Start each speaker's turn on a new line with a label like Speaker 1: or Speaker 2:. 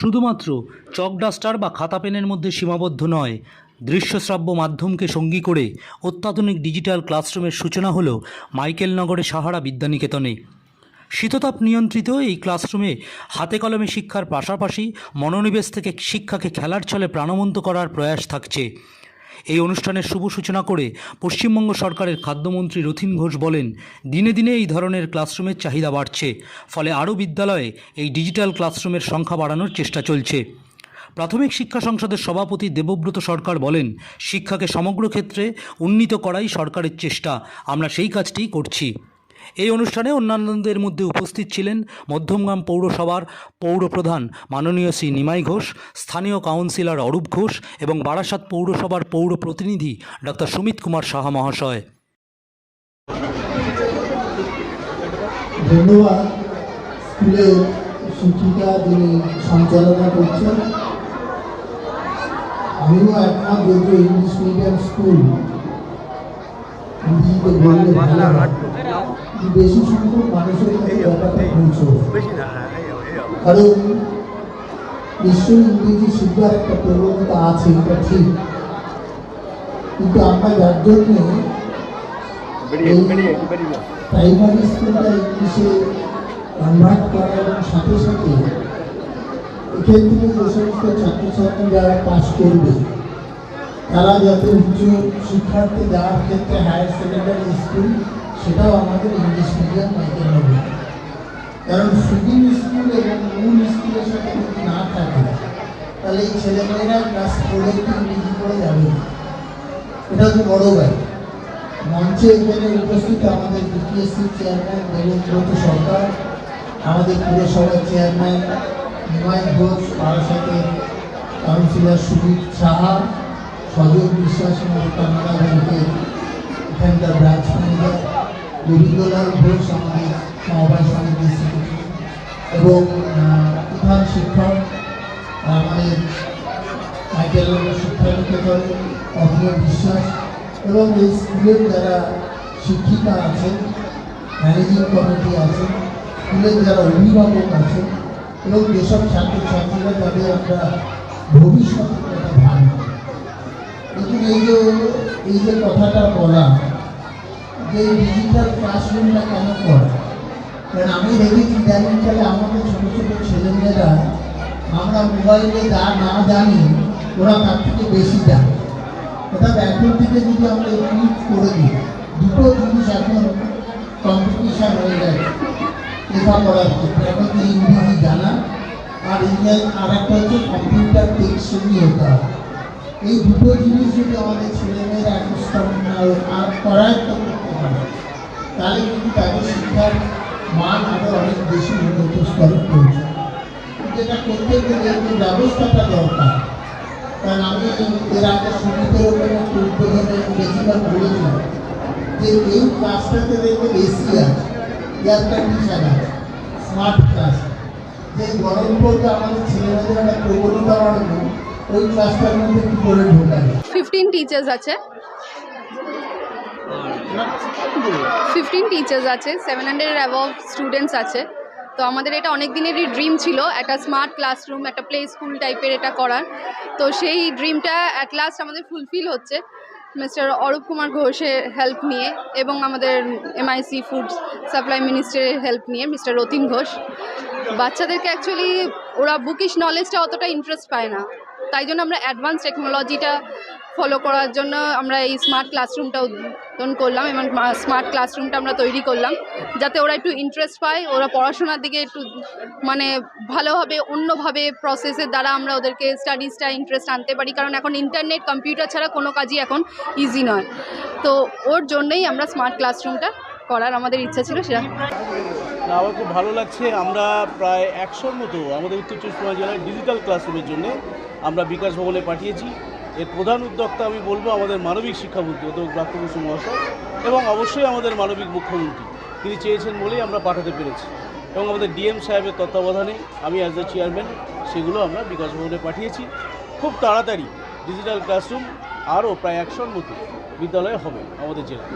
Speaker 1: শুধুমাত্র chalk duster বা খাতা পেনের মধ্যে সীমাবদ্ধ নয়, দৃশ্যশ্রাব্য মাধ্যমকে সঙ্গী করে অত্যাধুনিক ডিজিটাল ক্লাসরুমের সূচনা হলো মাইকেলনগরে সাহারা বিদ্যানিকেতনে। শীততাপ নিয়ন্ত্রিত এই ক্লাসরুমে হাতে কলমে শিক্ষার পাশাপাশি মনোনিবেশ থেকে শিক্ষাকে খেলার ছলে প্রাণবন্ত করার প্রয়াস থাকছে। এই অনুষ্ঠানের শুভ সূচনা করে পশ্চিমবঙ্গ সরকারের খাদ্যমন্ত্রী রথিন ঘোষ বলেন, দিনে দিনে এই ধরনের ক্লাসরুমের চাহিদা বাড়ছে, ফলে আরও বিদ্যালয়ে এই ডিজিটাল ক্লাসরুমের সংখ্যা বাড়ানোর চেষ্টা চলছে। প্রাথমিক শিক্ষা সংসদের সভাপতি দেবব্রত সরকার বলেন, শিক্ষাকে সমগ্র ক্ষেত্রে উন্নীত করাই সরকারের চেষ্টা, আমরা সেই কাজটি করছি। এই অনুষ্ঠানে অন্যান্যদের মধ্যে উপস্থিত ছিলেন মধ্যমগ্রাম পৌরসভার পৌরপ্রধান মাননীয় শ্রী নিমাই ঘোষ, স্থানীয় কাউন্সিলর অরূপ ঘোষ এবং বারাসাত পৌরসভার পৌর প্রতিনিধি ডক্টর সুমিত কুমার সাহা মহাশয়।
Speaker 2: আমিও একমত যেহেতু ইংলিশ মিডিয়াম স্কুল বললে ভালো বেশি সংখ্যক মানুষের ব্যাপারটা পৌঁছবে কারণ নিশ্চয়ই ইংরেজি শিখবার একটা প্রবণতা আছে এটা ঠিক। কিন্তু আমরা যার জন্যে প্রাইমারি স্কুলটা ইংলিশে কনভার্ট করা এবং সাথে সাথে এখান যে সমস্ত ছাত্রছাত্রীরা পাস করবে। তারা যাতে উচ্চ শিক্ষার্থী যাওয়ার ক্ষেত্রে হায়ার সেকেন্ডারি স্কুল সেটাও আমাদের ইংলিশ মিডিয়াম মাইকে হবে কারণ ফিডিং স্কুল এবং মূল স্কুলের সাথে যদি না থাকে, তাহলে এই ছেলেমেয়েরা ক্লাস ফোরে কি ইংরেজি করে যাবে। এটা হচ্ছে বড় ব্যাপার মঞ্চে এখানে উপস্থিত আমাদের বিপিএসসি চেয়ারম্যান দেবেন্দ্রত সরকার, আমাদের পুরসভার চেয়ারম্যান নিমাই ঘোষ, বারাসাতের কাউন্সিলর সুদীপ সাহা সজল বিশ্বাস আমাদের এখানকার ব্রাঞ্চ ম্যানেজার ঘোষ আমাদের সমবায় সমিতির সেক্রেটারি এবং প্রধান শিক্ষক, আমাদের মাইকেল শিক্ষা নিকেতন অভিনয় বিশ্বাস এবং এই স্কুলের যারা শিক্ষিকা আছেন ম্যানেজিং কমিটি আছেন, স্কুলের যারা অভিভাবক আছেন এবং যেসব ছাত্রছাত্রীরা যাদের আমরা ভবিষ্যতের কথা ভাবি কিন্তু এই যে এই যে কথাটা বলা, যে ডিজিটাল ক্লাসরুমটা কেন করা কারণ আমি দেখেছি ইদানিংকালে আমাদের ছোটো ছোটো ছেলেমেয়েরা, আমরা মোবাইলে যা না জানি, ওরা তার থেকে বেশি জানে। অর্থাৎ এখন থেকে যদি আমরা ইউজ করে দিই, দুটো জিনিস এখন কম্পিটিশান হয়ে গেছে। লেখাপড়ার ক্ষেত্রে হচ্ছে ইংরেজি জানা, আর ইংরেজি, আর একটা হচ্ছে কম্পিউটার টেকসই হতে হবে। এই দুটো জিনিস যদি আমাদের ছেলেমেয়েরা একস্থান আর করায়ত্ত করতে পারে তাহলে কিন্তু তাদের শিক্ষার মান আরও অনেক বেশি উন্নত স্তরে পৌঁছে যেটা করতে গেলে একটু ব্যবস্থাটা দরকার, কারণ আমি এর আগে সঙ্গীতের একটু উদ্বোধনে গেছিলাম বলেছিলাম যে এই ক্লাসটাতে দেখবে এসি আছে এয়ার কন্ডিশন আছে স্মার্ট ক্লাস যে গরম পড়বে আমাদের ছেলেমেয়েদের একটা প্রবণতা বাড়বে। ওই ক্লাসটার মধ্যে কী করে ঢোকাবে
Speaker 3: ফিফটিন টিচার্স আছে। ফিফটিন টিচার্স আছে সেভেন হান্ড্রেড অ্যাবভ স্টুডেন্টস আছে। তো আমাদের এটা অনেক দিনেরই ড্রিম ছিল, একটা স্মার্ট ক্লাসরুম একটা প্লে স্কুল টাইপের এটা করার। তো সেই ড্রিমটা অ্যাট লাস্ট আমাদের ফুলফিল হচ্ছে। মিস্টার অরূপ কুমার ঘোষের হেল্প নিয়ে এবং আমাদের এমআইসি ফুড সাপ্লাই মিনিস্ট্রির হেল্প নিয়ে মিস্টার রতিন ঘোষ। বাচ্চাদেরকে অ্যাকচুয়ালি ওরা বুকিশ নলেজটা অতটা ইন্টারেস্ট পায় না। তাই জন্য আমরা অ্যাডভান্স টেকনোলজিটা ফলো করার জন্য আমরা এই স্মার্ট ক্লাসরুমটা উদ্বোধন করলাম এবং স্মার্ট ক্লাসরুমটা আমরা তৈরি করলাম। যাতে ওরা একটু ইন্টারেস্ট পায়, ওরা পড়াশোনার দিকে একটু মানে ভালোভাবে, অন্যভাবে প্রসেসের দ্বারা আমরা ওদেরকে স্টাডিজটা ইন্টারেস্ট আনতে পারি। কারণ এখন ইন্টারনেট কম্পিউটার ছাড়া কোনো কাজই এখন ইজি নয়। তো ওর জন্যই আমরা স্মার্ট ক্লাসরুমটা করার আমাদের ইচ্ছা ছিল সেটা।
Speaker 4: না, আমার খুব ভালো লাগছে। আমরা প্রায় একশোর মতো আমাদের উত্তর চব্বিশ পরগনা জেলায় ডিজিটাল ক্লাসরুমের জন্য আমরা বিকাশ ভবনে পাঠিয়েছি। এর প্রধান উদ্যোক্তা আমি বলব আমাদের মানবিক শিক্ষামন্ত্রী অধ্যাপক ব্রাত্য বসু মহাশয় এবং অবশ্যই আমাদের মানবিক মুখ্যমন্ত্রী। তিনি চেয়েছেন বলেই আমরা পাঠাতে পেরেছি। এবং আমাদের ডিএম সাহেবের তত্ত্বাবধানে আমি অ্যাজ দ্য চেয়ারম্যান সেগুলো আমরা বিকাশ ভবনে পাঠিয়েছি। খুব তাড়াতাড়ি ডিজিটাল ক্লাসরুম আরও প্রায় একশোর মতো বিদ্যালয়ে হবে আমাদের জেলায়।